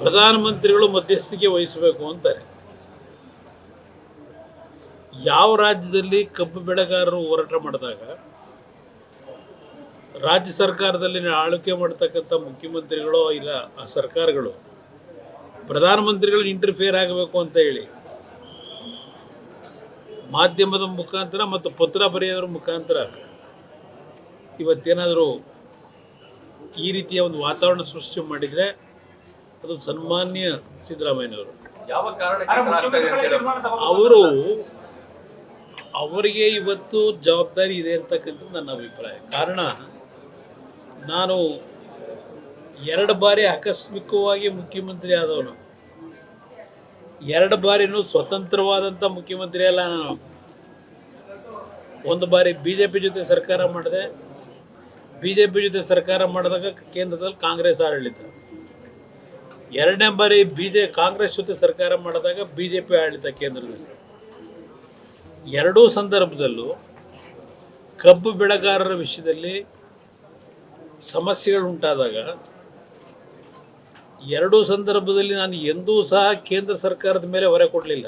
ಪ್ರಧಾನಮಂತ್ರಿಗಳು ಮಧ್ಯಸ್ಥಿಕೆ ವಹಿಸಬೇಕು ಅಂತಾರೆ. ಯಾವ ರಾಜ್ಯದಲ್ಲಿ ಕಬ್ಬು ಬೆಳೆಗಾರರು ಹೋರಾಟ ಮಾಡಿದಾಗ, ರಾಜ್ಯ ಸರ್ಕಾರದಲ್ಲಿ ಆಳ್ವಿಕೆ ಮಾಡ್ತಕ್ಕಂಥ ಮುಖ್ಯಮಂತ್ರಿಗಳು ಇಲ್ಲ ಆ ಸರ್ಕಾರಗಳು, ಪ್ರಧಾನಮಂತ್ರಿಗಳು ಇಂಟರ್ಫಿಯರ್ ಆಗಬೇಕು ಅಂತ ಹೇಳಿ, ಮಾಧ್ಯಮದ ಮುಖಾಂತರ ಮತ್ತು ಪತ್ರ ಬರೆಯೋದ್ರ ಮುಖಾಂತರ ಇವತ್ತೇನಾದರೂ ಈ ರೀತಿಯ ಒಂದು ವಾತಾವರಣ ಸೃಷ್ಟಿ ಮಾಡಿದರೆ ಅದು ಸನ್ಮಾನ್ಯ ಸಿದ್ದರಾಮಯ್ಯನವರು. ಯಾವ ಅವರು ಅವರಿಗೆ ಇವತ್ತು ಜವಾಬ್ದಾರಿ ಇದೆ ಅಂತಕ್ಕಂಥದ್ದು ನನ್ನ ಅಭಿಪ್ರಾಯ. ಕಾರಣ ನಾನು ಎರಡು ಬಾರಿ ಆಕಸ್ಮಿಕವಾಗಿ ಮುಖ್ಯಮಂತ್ರಿ ಆದವನು. ಎರಡು ಬಾರಿನೂ ಸ್ವತಂತ್ರವಾದಂಥ ಮುಖ್ಯಮಂತ್ರಿ ಅಲ್ಲ ನಾನು. ಒಂದು ಬಾರಿ ಬಿ ಜೆ ಪಿ ಜೊತೆ ಸರ್ಕಾರ ಮಾಡಿದೆ. ಬಿ ಜೆ ಪಿ ಜೊತೆ ಸರ್ಕಾರ ಮಾಡಿದಾಗ ಕೇಂದ್ರದಲ್ಲಿ ಕಾಂಗ್ರೆಸ್ ಆಡಳಿತ. ಎರಡನೇ ಬಾರಿ ಬಿ ಜೆ ಕಾಂಗ್ರೆಸ್ ಜೊತೆ ಸರ್ಕಾರ ಮಾಡಿದಾಗ ಬಿ ಜೆ ಪಿ ಆಡಳಿತ ಕೇಂದ್ರದಲ್ಲಿ. ಎರಡೂ ಸಂದರ್ಭದಲ್ಲೂ ಕಬ್ಬು ಬೆಳೆಗಾರರ ವಿಷಯದಲ್ಲಿ ಸಮಸ್ಯೆಗಳು ಉಂಟಾದಾಗ ಎರಡೂ ಸಂದರ್ಭದಲ್ಲಿ ನಾನು ಎಂದೂ ಸಹ ಕೇಂದ್ರ ಸರ್ಕಾರದ ಮೇಲೆ ಹೊರೆ ಕೊಡಲಿಲ್ಲ.